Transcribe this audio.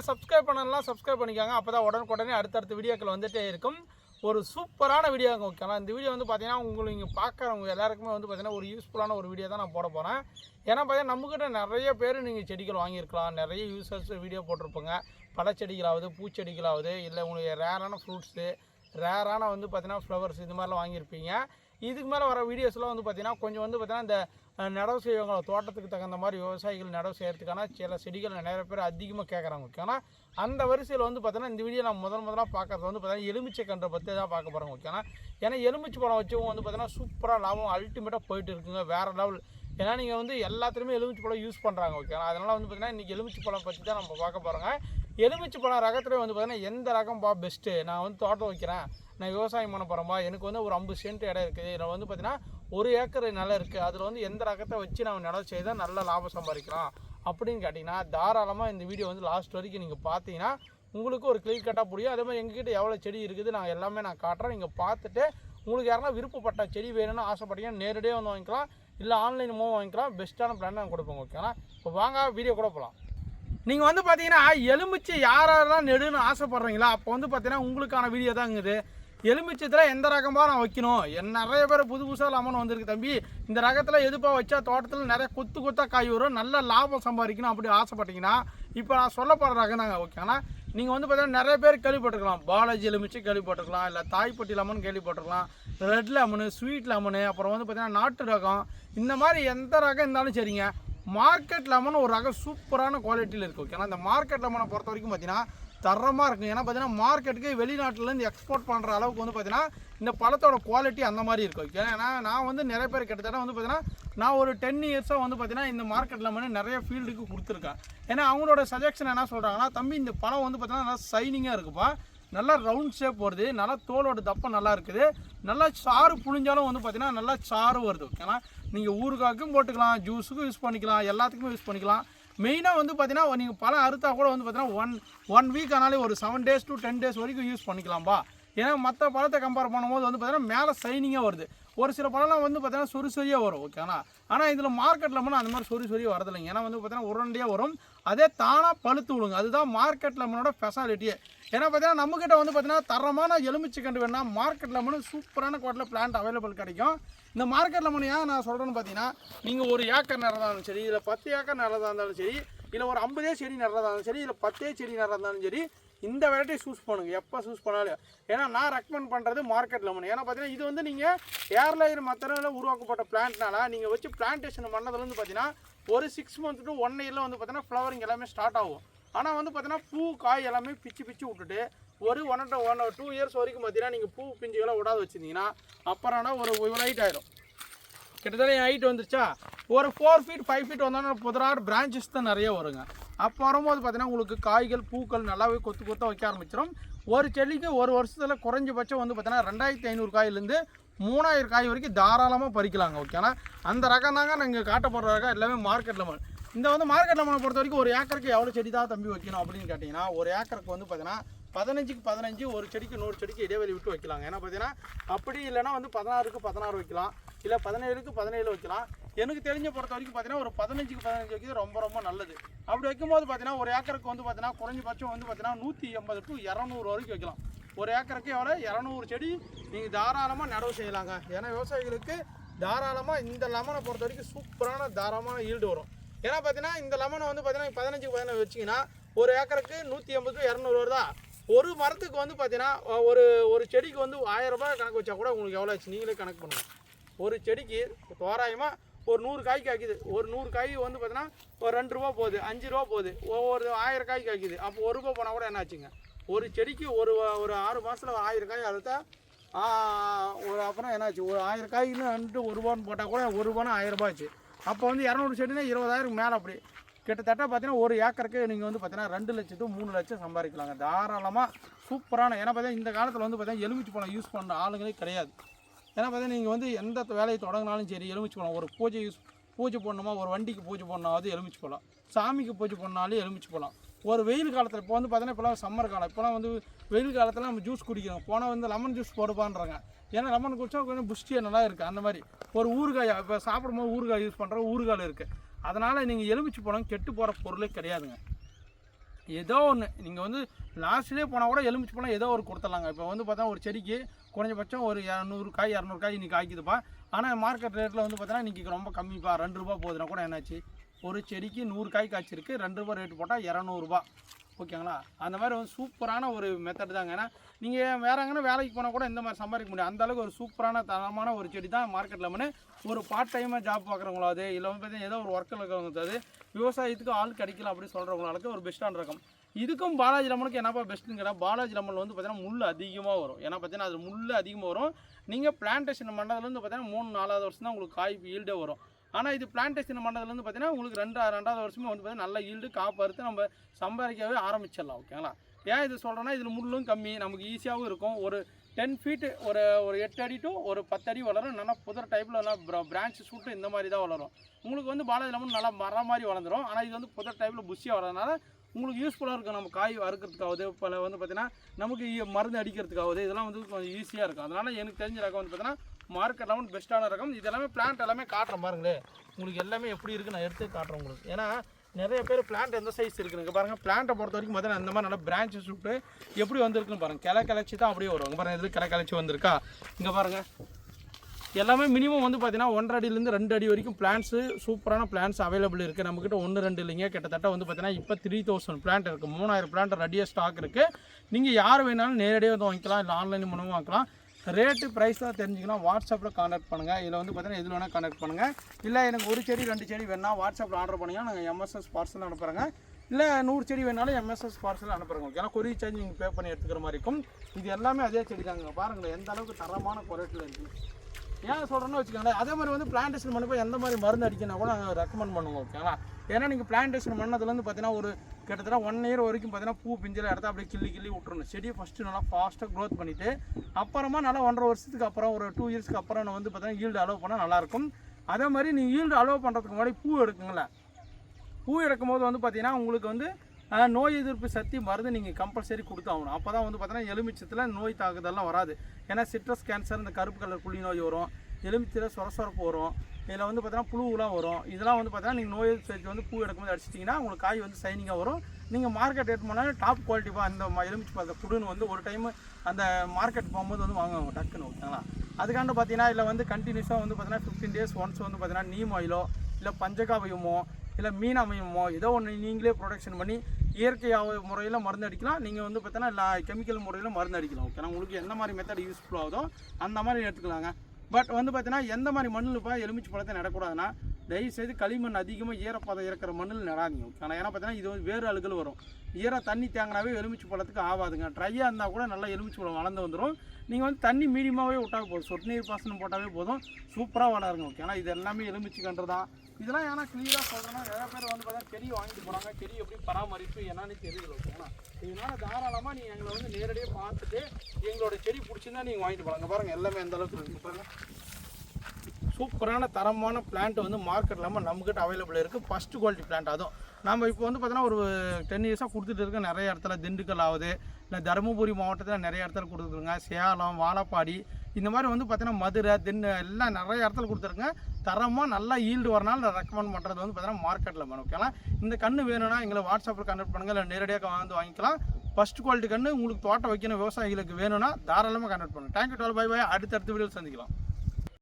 சேனலை சப்ஸ்கிரைப் பண்ணலாம் சப்ஸ்கிரைப் பண்ணிக்காங்க. அப்போ தான் உடனுக்குடனே அடுத்தடுத்த வீடியோக்கள் வந்துட்டே இருக்கும். ஒரு சூப்பரான வீடியோங்க ஓகேங்களா இந்த வீடியோ வந்து பார்த்தீங்கன்னா உங்களுக்கு இங்கே பார்க்குறவங்க எல்லாருக்குமே வந்து பார்த்தீங்கன்னா ஒரு யூஸ்ஃபுல்லான ஒரு வீடியோ தான் நான் போட போகிறேன் ஏன்னா பார்த்தீங்கன்னா நம்மக்கிட்ட நிறைய பேர் நீங்கள் செடிகள் வாங்கியிருக்கலாம். நிறைய யூசர்ஸ் வீடியோ போட்டிருப்போங்க. பழச்செடிகளாவது பூச்செடிகளாவது இல்லை உங்களுக்கு ரேரான ஃப்ரூட்ஸு ரேரான வந்து பார்த்தீங்கன்னா ஃப்ளவர்ஸ் இது மாதிரிலாம் வாங்கியிருப்பீங்க. இதுக்கு மேலே வர வீடியோஸ்லாம் வந்து பார்த்திங்கன்னா கொஞ்சம் வந்து பார்த்திங்கன்னா இந்த நடவு செய்வாங்க தோட்டத்துக்கு தகுந்த மாதிரி விவசாயிகள் நடவு செய்கிறதுக்கான சில செடிகள் நிறைய பேர் அதிகமாக கேட்குறாங்க ஓகேனா அந்த வரிசையில் வந்து பார்த்திங்கன்னா இந்த வீடியோ நான் முதல் முதலாக பார்க்கறது வந்து பார்த்தீங்கன்னா எலுமிச்சை கன்றை பற்றி தான் பார்க்க போகிறோம் ஆனால் ஏன்னா எலுமிச்சை பழம் வச்சவங்க வந்து பார்த்தீங்கன்னா சூப்பராக லாபம் அல்டிமேட்டாக போயிட்டு இருக்குங்க வேறு லெவல் ஏன்னா நீங்கள் வந்து எல்லாத்துலேயுமே எலுமிச்சை பழம் யூஸ் பண்ணுறாங்க ஓகே அதனால் வந்து பார்த்தீங்கன்னா இன்றைக்கி எலுமிச்சை பழம் பற்றி தான் நம்ம பார்க்க போகிறோங்க எலுமிச்சை பழம் ரகத்துலேயே வந்து பார்த்திங்கன்னா எந்த ரகம் பா பெஸ்ட்டு நான் வந்து தோட்டம் வைக்கிறேன். நான் விவசாயம் பண்ண போகிறேன்பா எனக்கு வந்து ஒரு ஐம்பது சென்ட் இடம் இருக்குது. இதில் வந்து பார்த்தீங்கன்னா ஒரு ஏக்கர் நிலம் இருக்குது அதில் வந்து எந்த ரகத்தை வச்சு நம்ம நிலம் செய்தால் நல்ல லாபம் சம்பாதிக்கலாம்? அப்படின்னு கேட்டிங்கன்னா தாராளமாக இந்த வீடியோ வந்து லாஸ்ட் வரைக்கும் நீங்கள் பார்த்தீங்கன்னா உங்களுக்கு ஒரு கிளியர் கட்டாக புரியும். அதே மாதிரி எங்ககிட்ட எவ்வளோ செடி இருக்குது நான் எல்லாமே நான் காட்டுறேன். நீங்கள் பார்த்துட்டு உங்களுக்கு யாருன்னா விருப்பப்பட்ட செடி வேணும்னு ஆசைப்பட்டீங்கன்னா நேரடியாக வந்து வாங்கிக்கலாம். இல்லை ஆன்லைன் மூலம் வாங்கிக்கலாம். பெஸ்ட்டான பிளான் நான் கொடுப்போம் ஓகேங்களா இப்போ வாங்க வீடியோ கூட போகலாம் நீங்கள் வந்து பார்த்தீங்கன்னா எலுமிச்சை யாரெல்லாம் நெடுன்னு ஆசைப்பட்றீங்களா அப்போ வந்து பார்த்தீங்கன்னா உங்களுக்கான வீடியோ தான் இருக்குது எலுமிச்சத்தில் எந்த ரகமாக நான் வைக்கணும்? என் நிறைய பேர் புது புதுசாக லெமன் வந்திருக்கு தம்பி. இந்த ரகத்தில் எதுப்பா வச்சா தோட்டத்தில் நிறைய கொத்து கொத்தாக காய் வரும். நல்ல லாபம் சம்பாதிக்கணும் அப்படி ஆசைப்பட்டீங்கன்னா இப்போ நான் சொல்ல போகிற ரகம் தாங்க ஆனால் நீங்கள் வந்து பார்த்தீங்கன்னா நிறைய பேர் கேள்விப்பட்டிருக்கலாம். பாலாஜி எலுமிச்சை கேள்விப்பட்டிருக்கலாம். இல்லை தாய்ப்பட்டி லெமன் கேள்விப்பட்டிருக்கலாம். ரெட் லெமனு ஸ்வீட் லெமனு அப்புறம் வந்து பார்த்தீங்கன்னா நாட்டு ரகம். இந்த மாதிரி எந்த ரகம் இருந்தாலும் சரிங்க. மார்க்கெட் லெமன் ஒரு ரகம் சூப்பரான குவாலிட்டியில் இருக்குது ஓகேங்களா இந்த மார்க்கெட் லெமனை பொறுத்த வரைக்கும் பார்த்தீங்கன்னா தரமாக இருக்கும். ஏன்னா பார்த்தீங்கன்னா மார்க்கெட்டுக்கு வெளிநாட்டிலேருந்து எக்ஸ்போர்ட் பண்ணுற அளவுக்கு வந்து பார்த்தீங்கன்னா இந்த பழத்தோட குவாலிட்டி அந்த மாதிரி இருக்கும். ஏன்னா நான் வந்து நிறைய பேர் கிட்டத்தட்ட வந்து பார்த்தீங்கன்னா நான் ஒரு டென் இயர்ஸாக வந்து பார்த்தீங்கன்னா இந்த மார்க்கெட்டில் லெமன் நிறைய ஃபீல்டுக்கு கொடுத்துருக்கேன். ஏன்னா அவங்களோட சஜஷன் என்ன சொல்கிறாங்கன்னா தம்பி இந்த பழம் வந்து பார்த்தீங்கன்னா நல்லா சைனிங்காக இருக்குப்பா. நல்லா ரவுண்ட் ஷேப் வருது. நல்லா தோலோட தப்பம் நல்லா இருக்குது. நல்லா சாறு புழிஞ்சாலும் வந்து பார்த்தீங்கன்னா நல்லா சாறு வருது. ஏன்னா நீங்கள் ஊறுகாய்க்கும் போட்டுக்கலாம் ஜூஸுக்கும் யூஸ் பண்ணிக்கலாம் எல்லாத்துக்குமே யூஸ் பண்ணிக்கலாம். மெயினாக வந்து பார்த்தீங்கன்னா நீங்கள் பழம் அறுத்தா கூட வந்து பார்த்தீங்கன்னா ஒன் ஒன் வீக் ஆனாலே ஒரு seven days to ten days வரைக்கும் யூஸ் பண்ணிக்கலாம்பா. ஏன்னா மற்ற பழத்தை கம்பேர் பண்ணும்போது வந்து பார்த்தீங்கன்னா மேலே சைனிங்காக வருது. ஒரு சில பழம்லாம் வந்து பார்த்தீங்கன்னா சொறி சொரியாக வரும் ஓகேங்களா ஆனால் இதில் மார்க்கெட்டில் மட்டும் அந்த மாதிரி சொறி சொரியாக வரதில்லைங்க ஏன்னா வந்து பார்த்தீங்கன்னா உருண்டையாக வரும். அதே தானாக பழுத்து விடுங்க அதுதான் மார்க்கெட் லெமனோட ஸ்பெஷாலிட்டியே ஏன்னா பார்த்தீங்கன்னா நம்மக்கிட்ட வந்து பார்த்தீங்கன்னா தரமான எலுமிச்சை கண்டு வேணா மார்க்கெட் லெமனு சூப்பரான குவாட்டில் பிளான்ட் அவைலபிள் கிடைக்கும். இந்த மார்க்கெட் லெமன் ஏன் நான் சொல்கிறேன்னு பார்த்தீங்கன்னா நீங்கள் ஒரு ஏக்கர் நிறதா இருந்தாலும் சரி இல்லை பத்து ஏக்கர் நிறதா இருந்தாலும் சரி இல்லை ஒரு ஐம்பதே செடி நிறதா இருந்தாலும் சரி இல்லை பத்தே செடி நிறதா இருந்தாலும் சரி இந்த வெரைட்டி சூஸ் பண்ணுங்கள் எப்போ சூஸ் பண்ணாலும் ஏன்னா நான் ரெக்கமெண்ட் பண்ணுறது மார்க்கெட் லெமன் ஏன்னா பார்த்தீங்கன்னா இது வந்து நீங்கள் ஏர்லைன் மத்தனில் உருவாக்கப்பட்ட பிளான்ட்னால நீங்கள் வச்சு பிளான்டேஷன் பண்ணதுலேருந்து பார்த்தீங்கன்னா ஒரு சிக்ஸ் மந்த் டு ஒன் இயரில் வந்து பார்த்தீங்கன்னா ஃப்ளவரிங் எல்லாமே ஸ்டார்ட் ஆகும். ஆனால் வந்து பார்த்தீங்கன்னா பூ காய் எல்லாமே பிச்சு பிச்சு விட்டுட்டு ஒரு one and one two years வரைக்கும் பார்த்தீங்கன்னா நீங்கள் பூ பிஞ்சுகளை விடாத வச்சுருந்தீங்கன்னா அப்புறம்னா ஒரு இவ்வளோ ஹைட் ஆயிரும். கிட்டத்தட்ட என் ஹைட் வந்துருச்சா? ஒரு ஃபோர் ஃபீட் ஃபைவ் ஃபீட் வந்தோன்னா புதராட் பிரான்ச்சஸ் தான் நிறைய வருங்க. அப்போ வரும்போது பார்த்தீங்கன்னா உங்களுக்கு காய்கள் பூக்கள் நல்லாவே கொத்து கொத்த வைக்க ஆரம்பிச்சிடும் ஒரு செடிக்கு ஒரு வருஷத்தில் குறைஞ்சபட்சம் வந்து பார்த்தீங்கன்னா ரெண்டாயிரத்தி ஐநூறு காயிலேருந்து மூணாயிரம் காய் வரைக்கும் தாராளமாக பறிக்கலாங்க ஓகேனா அந்த ரகம் தாங்க நாங்கள் காட்டப்படுற ரகம் எல்லாமே மார்க்கெட்டில் மண் இந்த வந்து மார்க்கெட்டில் லெமனை பொறுத்த வரைக்கும் ஒரு ஏக்கருக்கு எவ்வளோ செடி தான் தம்பி வைக்கணும் அப்படின்னு கேட்டிங்கன்னா ஒரு ஏக்கருக்கு வந்து பார்த்தீங்கன்னா பதினஞ்சுக்கு பதினஞ்சு ஒரு செடிக்கு நூறு செடிக்கு இடைவெளி விட்டு வைக்கலாங்க. ஏன்னா பார்த்தீங்கன்னா அப்படி இல்லைன்னா வந்து பதினாறுக்கு பதினாறு வைக்கலாம் இல்லை பதினேழுக்கு பதினேழு வைக்கலாம். எனக்கு தெரிஞ்ச பொறுத்த வரைக்கும் பார்த்தீங்கன்னா ஒரு பதினஞ்சுக்கு பதினஞ்சு வைக்கிறது ரொம்ப ரொம்ப நல்லது. அப்படி வைக்கும்போது பார்த்தீங்கன்னா ஒரு ஏக்கருக்கு வந்து பார்த்தீங்கன்னா குறைஞ்சபட்சம் வந்து பார்த்தீங்கன்னா நூற்றி எண்பது டு இரநூறு வரைக்கும் வைக்கலாம். ஒரு ஏக்கருக்கு எவ்வளோ இரநூறு செடி நீங்கள் தாராளமாக நடவு செய்யலாங்க. ஏன்னா விவசாயிகளுக்கு தாராளமாக இந்த லெமனை பொறுத்த வரைக்கும் சூப்பரான தாராளமான ஈல்டு வரும். ஏன்னா பார்த்தீங்கன்னா இந்த லெமனை வந்து பார்த்தீங்கன்னா பதினஞ்சுக்கு பதினஞ்சு வச்சிங்கன்னா ஒரு ஏக்கருக்கு நூற்றி எண்பது டு இரநூறு வருதா? ஒரு மரத்துக்கு வந்து பார்த்தீங்கன்னா ஒரு ஒரு செடிக்கு வந்து ஆயிரம் ரூபாய் கணக்கு வச்சா கூட உங்களுக்கு எவ்வளோ ஆச்சு? நீங்களே கணக்கு பண்ணுங்கள் ஒரு செடிக்கு தோராயமாக ஒரு நூறு காய் காய்க்குது. ஒரு நூறு காய் வந்து பார்த்தீங்கன்னா ஒரு ரெண்டு ரூபா போகுது அஞ்சு ரூபா போகுது ஒவ்வொரு ஆயிரம் காய் காய்க்குது. அப்போ ஒரு ரூபா போனால் கூட என்ன ஆச்சுங்க? ஒரு செடிக்கு ஒரு ஒரு ஆறு மாதத்தில் ஆயிரம் காய் அறுத்தா ஒரு அப்புறம் என்னாச்சு ஒரு ஆயிரம் காய்னு வந்துட்டு ஒரு ரூபான்னு போட்டால் கூட ஒரு ரூபானா ஆயிரம் ரூபாய் ஆச்சு. அப்போ வந்து இரநூறு செடினா இருபதாயிரம் மேலே அப்படி. கிட்டத்தட்ட பார்த்தீங்கன்னா ஒரு ஏக்கருக்கு நீங்கள் வந்து பார்த்தீங்கன்னா ரெண்டு லட்சத்து மூணு லட்சம் சம்பாதிக்கலாங்க. தாராளமாக சூப்பரான ஏன்னா பார்த்தீங்கன்னா இந்த காலத்தில் வந்து பார்த்தீங்கன்னா எலுமிச்சு பழம் யூஸ் பண்ணுற ஆளுங்களே கிடையாது. ஏன்னா பார்த்தீங்கன்னா நீங்கள் வந்து எந்த வேலையை தொடங்கினாலும் சரி எலுமிச்சு பழம் ஒரு பூஜை யூஸ் பூஜை போடணுமா ஒரு வண்டிக்கு பூஜை பண்ணாவது எலுமிச்சு பழம். சாமிக்கு பூஜை பண்ணாலும் எலுமிச்சு பழம். ஒரு வெயில் காலத்தில் இப்போ வந்து பார்த்தீங்கன்னா இப்போலாம் சம்மர் காலம் இப்போலாம் வந்து வெயில் காலத்தில் நம்ம ஜூஸ் குடிக்கிறோம். போனால் வந்து லெமன் ஜூஸ் போடுப்பான்றாங்க. ஏன்னா லெமன் குடிச்சா கொஞ்சம் புஷ்டியாக நல்லா இருக்குது அந்த மாதிரி. ஒரு ஊறுகாய் இப்போ சாப்பிடும்போது ஊறுகாய் யூஸ் பண்ணுற ஊறுகாய் இருக்குது அதனால் நீங்கள் எலுமிச்சு பழம் கெட்டு போகிற பொருளே கிடையாதுங்க. ஏதோ ஒன்று நீங்கள் வந்து லாஸ்ட்லேயே போனால் கூட எலுமிச்சு போனால் ஏதோ ஒரு கொடுத்துடலாங்க. இப்போ வந்து பார்த்தா ஒரு செடிக்கு குறைஞ்சபட்சம் ஒரு இரநூறு காய் இரநூறு காய் இன்றைக்கி காய்க்குதுப்பா. ஆனால் மார்க்கெட் ரேட்டில் வந்து பார்த்தீங்கன்னா இன்றைக்கி ரொம்ப கம்மிப்பா. ரெண்டு ரூபா போகுதுன்னா கூட என்னாச்சு? ஒரு செடிக்கு நூறு காய் காய்ச்சிருக்கு. ரெண்டு ரூபா ரேட்டு போட்டால் இரநூறுபா. ஓகேங்களா? அந்த மாதிரி வந்து சூப்பரான ஒரு மெத்தட் தாங்க. ஏன்னா நீங்கள் வேற எங்கன்னா வேலைக்கு போனால் கூட இந்த மாதிரி சம்பாதிக்க முடியும் அந்த அளவுக்கு ஒரு சூப்பரான தரமான ஒரு செடி தான் மார்க்கெட்டில் வந்து ஒரு பார்ட் டைமாக ஜாப் பார்க்குறவங்களாவது இல்லை வந்து பார்த்தீங்கன்னா ஏதோ ஒரு ஒர்க்கில் இருக்கிறவங்க விவசாயத்துக்கு ஆள் கிடைக்கல அப்படின்னு சொல்கிறவங்களுக்கு ஒரு பெஸ்ட்டான ரகம் இதுக்கும் பாலாஜி லெமனுக்கு என்னப்பா பெஸ்ட்டுன்னு கேட்டால் பாலாஜி லெமன் வந்து பார்த்தீங்கன்னா முள் அதிகமாக வரும். ஏன்னா பார்த்தீங்கன்னா அது முள் அதிகமாக வரும். நீங்கள் பிளான்டேஷன் பண்ணுறதுலேருந்து பார்த்தீங்கன்னா மூணு நாலாவது வருஷம் தான் உங்களுக்கு காய் ஈல்டே வரும். ஆனால் இது பிளான்டேஷன் பண்ணுறதுலேருந்து பார்த்தீங்கன்னா உங்களுக்கு ரெண்டு ரெண்டாவது வருஷமே வந்து பார்த்தீங்கன்னா நல்ல ஈல்டு காப்பறுத்து நம்ம சம்பாதிக்கவே ஆரம்பிச்சிடலாம் ஓகேங்களா ஏன் இது சொல்கிறேன்னா இதில் முள்ளும் கம்மி நமக்கு ஈஸியாகவும் இருக்கும். ஒரு டென் ஃபீட்டு ஒரு ஒரு எட்டு அடி டு ஒரு பத்து அடி வளரும். நல்லா புதர் டைப்பில் நல்லா பிரான்ச் சுட்டு இந்த மாதிரி தான் வளரும். உங்களுக்கு வந்து பாலாஜி லெமன் நல்லா மரம் மாதிரி வளர்ந்துரும். ஆனால் இது வந்து புதர் டைப்பில் புஷியாக வளர்றதுனால உங்களுக்கு யூஸ்ஃபுல்லாக இருக்கும். நம்ம காய் அறுக்கிறதுக்காவது இப்போ வந்து பார்த்தீங்கன்னா நமக்கு மருந்து அடிக்கிறதுக்காவது இதெல்லாம் வந்து கொஞ்சம் ஈஸியாக இருக்கும். அதனால் எனக்கு தெரிஞ்ச ரகம் வந்து பார்த்திங்கன்னா மார்க்கெட் லெவன் பெஸ்ட்டான ரகம். இது எல்லாமே பிளான்ட் எல்லாமே காட்டுறேன் பாருங்களேன் உங்களுக்கு எல்லாமே எப்படி இருக்குது நான் எடுத்து காட்டுறேன் உங்களுக்கு. ஏன்னா நிறைய பேர் பிளான்ட் எந்த சைஸ் இருக்குதுங்க பாருங்கள் பாருங்க. பிளான்ட்டை பொறுத்த வரைக்கும் பார்த்தீங்கன்னா இந்த மாதிரி நல்லா பிரான்ச்சஸ் விட்டு எப்படி வந்திருக்குன்னு பாருங்கள் கிளை கிளச்சி தான் அப்படியே வரும். பாருங்கள் எது கிளை கிளச்சி வந்திருக்கா? இங்கே பாருங்கள் எல்லாமே மினிமம் வந்து பார்த்தீங்கன்னா ஒன்றரை அடியிலேருந்து ரெண்டு அடி வரைக்கும் பிளான்ஸு சூப்பரான பிளான்ஸ் அவைலபிள் இருக்குது நம்மக்கிட்ட ஒன்று ரெண்டு இல்லைங்க. கிட்டத்தட்ட வந்து பார்த்தீங்கன்னா இப்போ த்ரீ தௌசண்ட் பிளான்ட் இருக்குது மூணாயிரம் பிளான்ட் ரெடியாக ஸ்டாக் இருக்குது நீங்கள் யார் வேணாலும் நேரடியாக வந்து வாங்கிக்கலாம். இல்லை ஆன்லைன் மூலமாக வாங்கிக்கலாம் ரேட்டு ப்ரைஸ்லாம் தெரிஞ்சுக்கலாம். வாட்ஸ்அப்பில் காண்டாக்ட் பண்ணுங்கள் இதில் வந்து பார்த்தீங்கன்னா எதில் வேணால் காண்டாக்ட் பண்ணுங்கள் இல்லை எனக்கு ஒரு செடி ரெண்டு செடி வேணால் வாட்ஸ்அப்பில் ஆர்டர் பண்ணுங்க நாங்கள் எம்எஸ்எஸ் பார்சல் அனுப்புகிறேங்க இல்லை நூறு செடி வேணாலும் எம்எஸ்எஸ் பார்சல் அனுப்புகிறோங்க ஏன்னா கொரிய சார்ஜ் நீங்கள் பே பண்ணி எடுத்துக்கிற மாதிரி இருக்கும். இது எல்லாமே அதே செடி தாங்க பாருங்களேன் எந்த அளவுக்கு தரமான குவாலிட்டியில் இருக்குது ஏன் சொல்கிறேன்னு வச்சுக்கோங்களேன் அதே மாதிரி வந்து பிளான்டேஷன் பண்ணப்போ எந்த மாதிரி மருந்து அடிக்கணும் கூட நாங்கள் ரெக்கமெண்ட் பண்ணுவோம் ஓகேங்களா ஏன்னா நீங்கள் பிளான்டேஷன் பண்ணதுலேருந்து பார்த்தீங்கன்னா ஒரு கிட்டத்தட்ட ஒன் இயர் வரைக்கும் பார்த்தீங்கன்னா பூ பிஞ்சில் இடத்த அப்படியே கிள்ளி கிள்ளி விட்ருணும் செடியை ஃபஸ்ட்டு நல்லா ஃபாஸ்ட்டாக க்ரோத் பண்ணிவிட்டு அப்புறமா நல்லா ஒன்றரை வருஷத்துக்கு அப்புறம் ஒரு டூ இயர்ஸ்க்கு அப்புறம் நான் வந்து பார்த்தீங்கன்னா ஈல்டு அலோவ் பண்ணால் நல்லாயிருக்கும் அதே மாதிரி நீங்கள் ஈல்டு அலோவ் பண்ணுறதுக்கு முன்னாடி பூ எடுக்குங்களே பூ எடுக்கும்போது வந்து பார்த்தீங்கன்னா உங்களுக்கு வந்து நோய் எதிர்ப்பு சக்தி மருந்து நீங்கள் கம்பல்சரி கொடுத்தாகணும் அப்போ தான் வந்து பார்த்தீங்கன்னா எலுமிச்சத்தில் நோய் தாக்குதல்லாம் வராது. ஏன்னா சிட்ரஸ் கேன்சர் இந்த கருப்பு கலர் புள்ளி நோய் வரும். எலுமிச்சத்தில் சொரசொரப்பு வரும். இதில் வந்து பார்த்தீங்கன்னா புழுவெலாம் வரும். இதெல்லாம் வந்து பார்த்தீங்கன்னா நீங்கள் நோய் எதிர்ப்பு வந்து பூ எடுக்கும்போது அடிச்சிட்டிங்கன்னா உங்களுக்கு காய் வந்து சைனிங்காக வரும். நீங்கள் மார்க்கெட் எடுத்து போனாலும் டாப் குவாலிட்டிப்பா அந்த எலுமிச்சு எலுமிச்சை புடுன்னு குடுன்னு வந்து ஒரு டைம் அந்த மார்க்கெட் போகும்போது வந்து வாங்குவாங்க டக்குன்னு ஓகேங்களா? அதுக்காண்டு பார்த்தீங்கன்னா இல்லை வந்து கண்டினியூஸாக வந்து பார்த்தீங்கன்னா ஃபிஃப்டீன் டேஸ் ஒன்ஸ் வந்து பார்த்தீங்கன்னா நீம் ஆயிலோ இல்லை பஞ்சகாவியமோ இல்லை மீன் அமையமோ ஏதோ ஒன்று நீங்களே ப்ரொடக்ஷன் பண்ணி இயற்கையாக முறையில் மருந்து அடிக்கலாம். நீங்கள் வந்து பார்த்தீங்கன்னா கெமிக்கல் முறையில் மருந்து அடிக்கலாம். ஓகேனா உங்களுக்கு எந்த மாதிரி மெத்தட் யூஸ்ஃபுல் ஆகுதோ அந்த மாதிரி எடுத்துக்கலாங்க. பட் வந்து பார்த்தீங்கன்னா எந்த மாதிரி மண்ணில் இப்போ எலுமிச்சை பழத்தை நடக்கூடாதுன்னா தயவுசெய்து களிமண் அதிகமாக ஈரப்பதம் இருக்கிற மண்ணில் நடாதீங்க. ஆனால் ஏன்னா பார்த்தீங்கன்னா இது வந்து வேறு அழுகல் வரும். ஈர தண்ணி தேங்கினாவே எலுமிச்சு பழத்துக்கு ஆகாதுங்க ட்ரையாக இருந்தால் கூட நல்லா எலுமிச்சை பழம் வளர்ந்து வந்துடும் நீங்கள் வந்து தண்ணி மீடியமாகவே விட்டால் போதும். சொட்டு நீர் பாசனம் போட்டாவே போதும். சூப்பராக வளருங்க ஓகே ஆனால் இது எல்லாமே எலுமிச்சை கன்று தான் இதெல்லாம் ஏன்னா கிளியராக சொல்கிறேன்னா நிறைய பேர் வந்து பார்த்தா செடி வாங்கிட்டு போகிறாங்க செடி எப்படி பராமரிப்பு என்னன்னு தெரியல ஓகேங்களா இதனால் தாராளமாக நீங்கள் எங்களை வந்து நேரடியாக பார்த்துட்டு எங்களோட செடி பிடிச்சிருந்தா நீங்கள் வாங்கிட்டு போகலாங்க பாருங்கள் எல்லாமே எந்த அளவுக்கு இருக்குது பாருங்கள் சூப்பரான தரமான பிளான்ட் வந்து மார்க்கெட் இல்லாமல் நம்மக்கிட்ட அவைலபிள் இருக்குது ஃபஸ்ட் குவாலிட்டி பிளான்ட் அதுவும். நம்ம இப்போ வந்து பார்த்தோன்னா ஒரு டென் இயர்ஸாக கொடுத்துட்டு இருக்க நிறைய இடத்துல திண்டுக்கல் ஆகுது. இல்லை தருமபுரி மாவட்டத்தில் நிறைய இடத்துல கொடுத்துருக்குங்க. சேலம் வாழப்பாடி இந்த மாதிரி வந்து பார்த்தீங்கன்னா மதுரை தென்னு எல்லாம் நிறைய இடத்துல கொடுத்துருங்க தரமாக நல்லா ஈல்டு வரனால நான் ரெக்கமெண்ட் பண்ணுறது வந்து பார்த்தீங்கன்னா மார்க்கெட்டில் மேடம் ஓகேங்களா? இந்த கன்று வேணும்னா எங்களை வாட்ஸ்அப்பில் கனெக்ட் பண்ணுங்கள் இல்லை நேரடியாக வந்து வாங்கிக்கலாம். ஃபஸ்ட் குவாலிட்டி கன்று உங்களுக்கு தோட்டம் வைக்கணும் விவசாயிகளுக்கு வேணும்னா தாராளமாக கனெக்ட் பண்ணுங்கள் தேங்க்யூ டுவெல் பை பை அடுத்தடுத்த வீடியோ சந்திக்கலாம்.